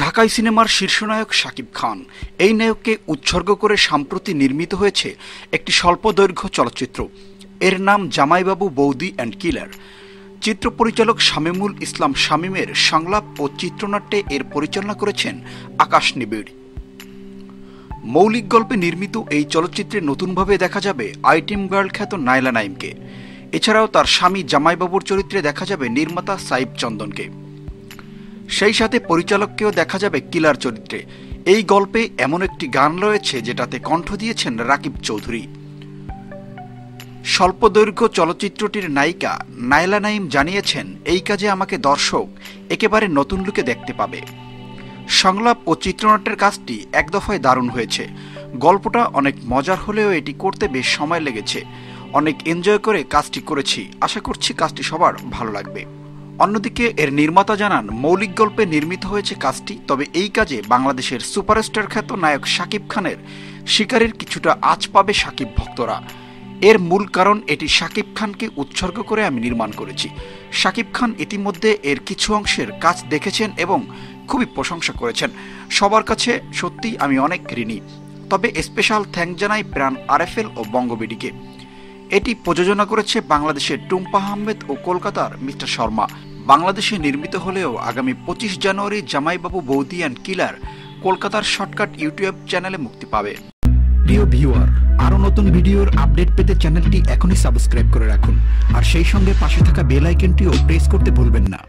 ঢাকাই সিনেমার শীর্ষনায়ক শাকিব খান। এই নায়ককে উৎসর্গ করে সম্প্রতি নির্মিত হয়েছে একটি স্বল্পদৈর্ঘ্য চলচ্চিত্র। এর নাম জামাইবাবু বৌদি অ্যান্ড কিলার চিত্র পরিচালক শামিমুল ইসলাম শামীমের সংলাপ ও চিত্রনাট্যে এর পরিচালনা করেছেন আকাশ নিবিড়। মৌলিক গল্পে নির্মিত এই চলচ্চিত্রে নতুনভাবে দেখা যাবে আইটেম গার্ল খ্যাত নাইলা নাইমকে। এছাড়াও তার স্বামী জামাইবাবুর চরিত্রে দেখা যাবে নির্মাতা সাইব চন্দনকে। সেই সাথে পরিচালককেও দেখা যাবে কিলার চরিত্রে। এই গল্পে এমন একটি গান রয়েছে যেটাতে কণ্ঠ দিয়েছেন রাকিব চৌধুরী। স্বল্পদৈর্ঘ্য চলচ্চিত্রটির নায়িকা নাইলা নাইম জানিয়েছেন, এই কাজে আমাকে দর্শক একেবারে নতুন লুকে দেখতে পাবে। সংলাপ ও চিত্রনাট্যের কাজটি এক দফায় দারুণ হয়েছে। গল্পটা অনেক মজার হলেও এটি করতে বেশ সময় লেগেছে। অনেক এনজয় করে কাজটি করেছি। আশা করছি কাজটি সবার ভালো লাগবে। অন্যদিকে এর নির্মাতা জানান, মৌলিক গল্পে নির্মিত হয়েছে কাজটি, তবে এই কাজে বাংলাদেশের সুপারস্টার খ্যাত নায়ক শাকিব খানের শিকারের কিছুটা আজ পাবে শাকিব ভক্তরা। এর মূল কারণ, এটি শাকিব খানকে উৎসর্গ করে আমি নির্মাণ করেছি। শাকিব খান ইতিমধ্যে এর কিছু অংশের কাজ দেখেছেন এবং খুবই প্রশংসা করেছেন। সবার কাছে সত্যি আমি অনেক ঋণী। তবে স্পেশাল থ্যাংক জানাই প্রাণ আরএফএল ও বঙ্গবিডিকে। এটি প্রযোজনা করেছে বাংলাদেশের টুম্পা আহমেদ ও কলকাতার মিস্টার শর্মা। বাংলাদেশে নির্মিত হলেও আগামী পঁচিশ জানুয়ারি জামাইবাবু বৌদি অ্যান্ড কিলার কলকাতার শর্টকাট ইউটিউব চ্যানেলে মুক্তি পাবে। প্রিয় ভিউয়ার, আরও নতুন ভিডিওর আপডেট পেতে চ্যানেলটি এখনই সাবস্ক্রাইব করে রাখুন। আর সেই সঙ্গে পাশে থাকা বেল আইকনটিও প্রেস করতে ভুলবেন না।